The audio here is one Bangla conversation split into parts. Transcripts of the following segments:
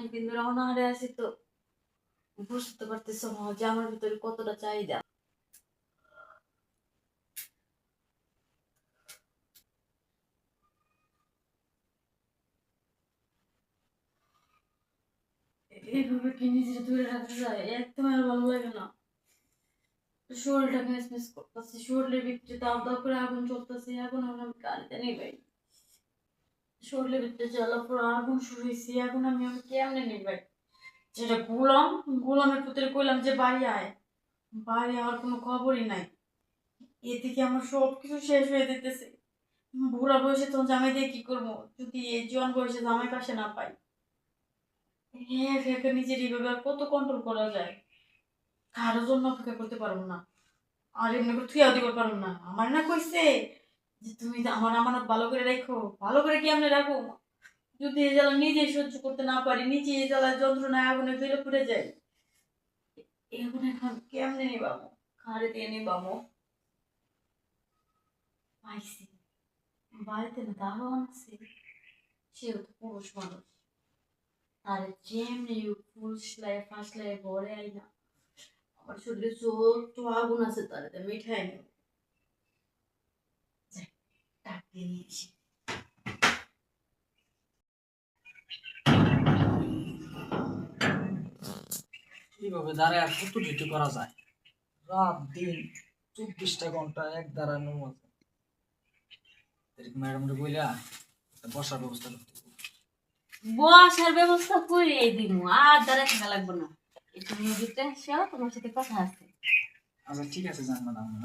অনেকদিন ধরে অনাহারে আছি তো। বুঝতে পারতেছ যে আমার ভিতরে কতটা চাহিদা। এইভাবে কি নিজের ধরে রাখতে যায় একদম আর ভালো লাগে না। শরীরটা মিস মিস করতেছে। শরীরের ভিতরে দাও দাও করে আগুন চলতেছে এখন আমি আমি গাড়িতে নেই ভাই। শরীরের ভিতরে জ্বালা পুরো আগুন শুরু হয়েছে। এখন আমি আমি কেমনে যেটা পুত্রে কইলাম যে বাড়ি আয়। বাড়ি আমার কোনো খবরই নাই। আমার সব কিছু শেষ হয়ে বুড়া বয়সে তখন জামাই দিয়ে কি করব? যদি এই জোয়ান বয়সে জামাই পাশে না পাই। হ্যাঁ নিজের এইভাবে কত কন্ট্রোল করা যায়? কারোর জন্য অপেক্ষা করতে পারব না। আর এমনি করে থুয়াও দিতে পারব না। আমার না কইছে যে তুমি তো আমার আমানত ভালো করে রাখো, ভালো করে কি আমি রাখো যদি এই জ্বালা নিজে সহ্য করতে না পারি নিজে জ্বালা যন্ত্রণায় আগুনে যাই এখন কেমনে নিবামো? দিয়ে নিবামো? পাইছি। বাড়িতে না দারোয়ান আছে, সেও তো পুরুষ মানুষ। আর যেমনি ফুসলাই ফাসলাই ভরে আই না আমার শরীরে যত আগুন আছে তার মিঠাই নেই। দিয়ে আসি দাঁড়ায় কত ডিউটি করা যায়? রাত দিন চব্বিশটা ঘণ্টা এক দাঁড়ানোর মতো ম্যাডামরে বইলা বসার ব্যবস্থা করতে বসার ব্যবস্থা করে দিব আর দাঁড়ায় থাকা লাগবে না। একটু নদীতে এসেও তোমার সাথে কথা আছে। আচ্ছা ঠিক আছে যান ম্যাডাম আমি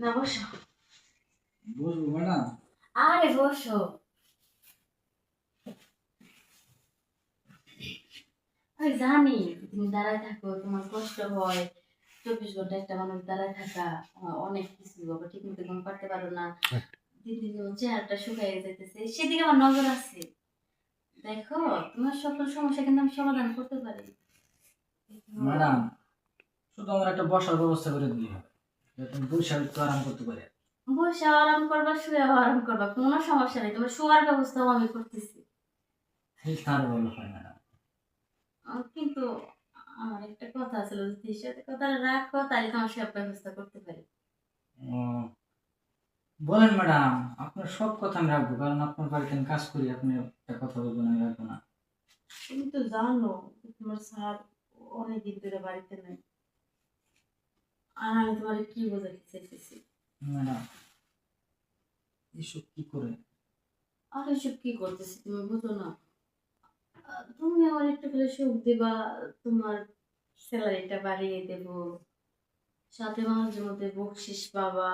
না বসো। বসবো ম্যাডাম। আরে বসো। আমি জানি তুমি দাঁড়ায় থাকো তোমার কষ্ট হয়। চব্বিশ ঘণ্টা একটা মানুষ দাঁড়ায় থাকা অনেক কিছু আবার ঠিক মতো ঘুম পাড়তে পারো না। দিন দিন চেহারাটা শুকাই যেতেছে সেদিকে আমার নজর আছে। দেখো তোমার সকল সমস্যা কিন্তু আমি সমাধান করতে পারি। ম্যাডাম শুধু আমার একটা বসার ব্যবস্থা করে দিলে হবে। বসে একটু আরাম করতে পারি। বসে আরাম করবা শুয়ে আরাম করবা কোনো সমস্যা নেই তোমার শোয়ার ব্যবস্থাও আমি করতেছি। তার ভালো হয় ম্যাডাম কিন্তু আমার একটা কথা ছিল যদি সাথে কথা রাখো তাহলে তোমার সব ব্যবস্থা করতে পারি। বলেন ম্যাডাম আপনার সব কথা আমি রাখব কারণ আপনার বাড়িতে আমি কাজ করি আপনি একটা কথা বলবেন আমি রাখব না। তুমি তো জানো তোমার স্যার অনেকদিন ধরে বাড়িতে নেই। আর আমি তোমার কি বোঝাতে চাইতেছি ম্যাডাম এইসব কি করে? আর এসব কি করতেছি তুমি বুঝো না। তুমি আমার একটু করে সুখ দিবা তোমার স্যালারিটা বাড়িয়ে দেব সাথে মাঝে মধ্যে বকশিস পাবা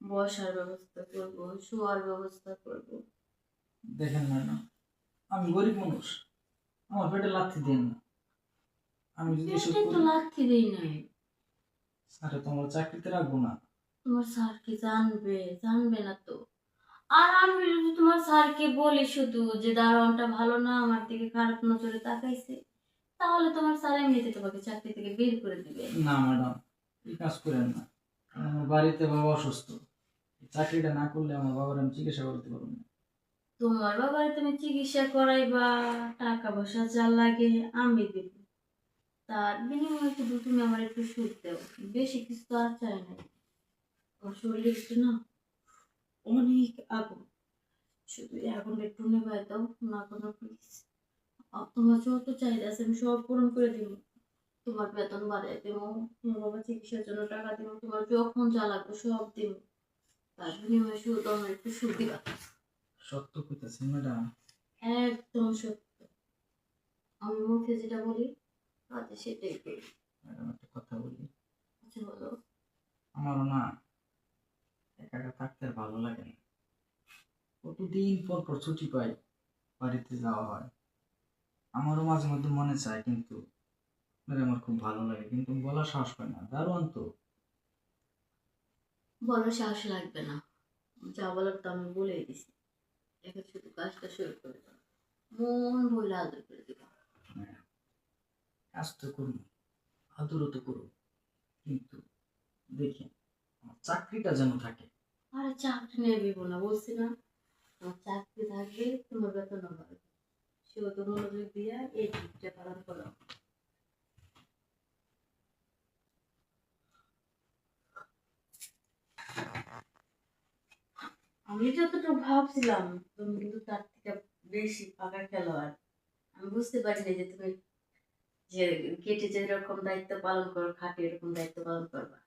বসার ব্যবস্থা করব শোয়ার ব্যবস্থা করব। দেখেন ম্যাডাম আমি গরিব মানুষ আমার পেটে লাথি দেন না। আমি যদি এসব লাথি দেই নাই। স্যারে তোমার চাকরিতে রাখব না। তোমার স্যার কি জানবে জানবে না তো। আর আমি যদি তোমার স্যারকে বলি শুধু যে দারোয়ানটা ভালো না আমার দিকে খারাপ নজরে তাকাইছে তাহলে তোমার স্যার এমনিতে তোমাকে চাকরি থেকে বের করে দিবে। না ম্যাডাম এই কাজ করেন না। আমার বাড়িতে বাবা অসুস্থ। চাকরিটা না করলে আমার বাবার আমি চিকিৎসা করতে পারব না। তোমার বাবার তুমি চিকিৎসা করাইবা টাকা পয়সা যা লাগে আমি দেব। তার বিনিময়ে শুধু তুমি আমার একটু সুখ দেও। বেশি কিছু তো আর চাই না। আমার শরীরে একটু না অনেক আগুন। শুধু আগুনটা একটু নেবাই দাও না কোনো প্লিজ তোমার যত চাহিদা আছে আমি সব পূরণ করে দিব। তোমার বেতন বাড়াই দেবো তোমার বাবা চিকিৎসার জন্য টাকা দেবো তোমার যখন যা লাগবে সব দেবো। তার বিনিময়ে শুধু তোমার একটু সুখ দিবা। সত্য কইতেছেন ম্যাডাম। একদম সত্য। আমি মুখে যেটা বলি কাজে সেটাই করি ম্যাডাম একটা কথা বলি আচ্ছা বলো না একা একা থাকতে ভালো লাগে না কতদিন পর পর ছুটি পাই বাড়িতে যাওয়া হয় আমারও মাঝে মধ্যে মনে চায় কিন্তু আমার খুব ভালো লাগে কিন্তু বলার সাহস পায় না দারুণ তো বলো সাহস লাগবে না যা বলার তো আমি বলেই দিছি এখন শুধু কাজটা শুরু করে দাও মন বলে আদর করে দিবা হ্যাঁ, কাজ তো করুন আদরও করুন কিন্তু দেখি আমার চাকরিটা যেন থাকে। আরে চাকরি নিয়ে দিব না, বলছি না। তোমার চাকরি থাকবে, তোমার বেতন হবে। সেগুলো মনোযোগ দিয়া এই ট্রিপটা পালন করো। আমি যতটুকু ভাবছিলাম, তুমি কিন্তু তার থেকে বেশি পাকা খেলোয়াড়। আমি বুঝতে পারিনি যে তুমি যে গেটে যেরকম দায়িত্ব পালন করো খাটে এরকম দায়িত্ব পালন করবা।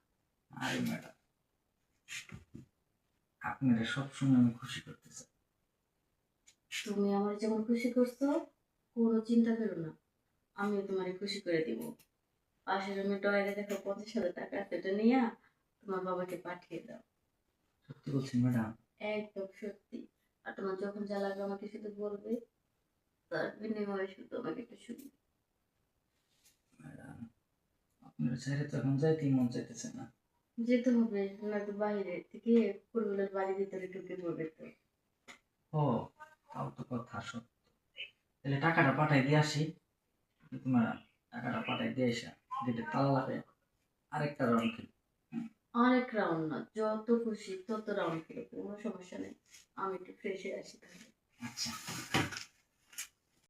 আরে ম্যাডাম আপনারা সবসময় আমি খুশি করতে চাই তুমি আমার যেমন খুশি করছ কোনো চিন্তা করো না। আমিও তোমারে খুশি করে দিব। পাশের রুমে ডয়ারে দেখো পঞ্চাশ হাজার টাকা আছে এটা নিয়ে তোমার বাবাকে পাঠিয়ে দাও। সত্যি বলছি ম্যাডাম? একদম সত্যি। আর তোমার যখন যা লাগবে আমাকে শুধু বলবে তার বিনিময়ে শুধু আমাকে একটু শুনবে আপনার ছেড়ে তো এখন যাইতেই মন চাইতেছে না। যেতে হবে বাইরে থেকে পরিবারের বাড়ির ভিতরে ঢুকে পড়বে তো। ও তাও তো কথা সত্য। তাহলে টাকাটা পাঠাই দিয়ে আসি। টাকাটা পাঠাই দিয়ে আসা গেটে তালা লাগে আরেকটা রাউন্ড খেলি অনেক রাউন্ড না যত খুশি তত রাউন্ড খেলো কোনো সমস্যা নেই। আমি একটু ফ্রেশ আসি তাহলে। আচ্ছা।